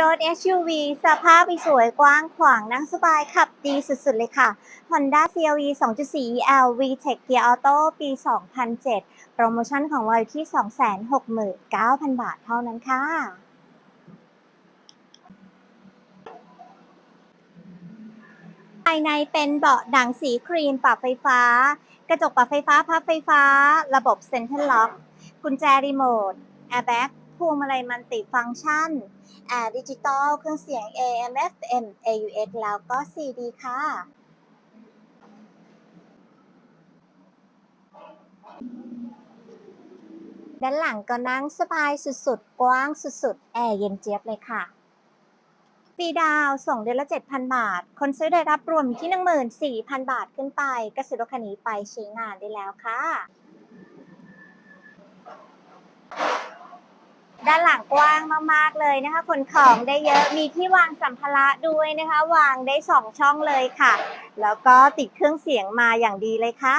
รถ SUV สภาพสวยกว้างขวางนั่งสบายขับดีสุดๆเลยค่ะ Honda CRV 2.4 EL VTEC Gear Auto ปี 2007 โปรโมชั่นของเราอยู่ที่ 269,000 บาทเท่านั้นค่ะภายในเป็นเบาะหนังสีครีมปรับไฟฟ้า กระจกปรับไฟฟ้าพับไฟฟ้า ระบบ Center Lock กุญแจรีโมทแอร์แบ็ก วงมาลัยมันติฟังก์ชันแอร์ดิจิตอลเครื่องเสียง AM FM AUX แล้วก็ CD ค่ะ ด้านหลังก็นั่งสบายสุดๆ กว้างสุดๆ แอร์เย็นเจี๊ยบเลยค่ะฟีดาวน์ส่งเดือนละ 7,000 บาท คนซื้อได้รับรวมที่ 14,000 บาทขึ้นไป ก็ซื้อรถคันนี้ไปใช้งานได้แล้วค่ะ ด้านหลังกว้างมากๆเลยนะคะขนของได้เยอะมีที่วางสัมภาระด้วยนะคะ วางได้2ช่องเลยค่ะ แล้วก็ติดเครื่องเสียงมาอย่างดีเลยค่ะ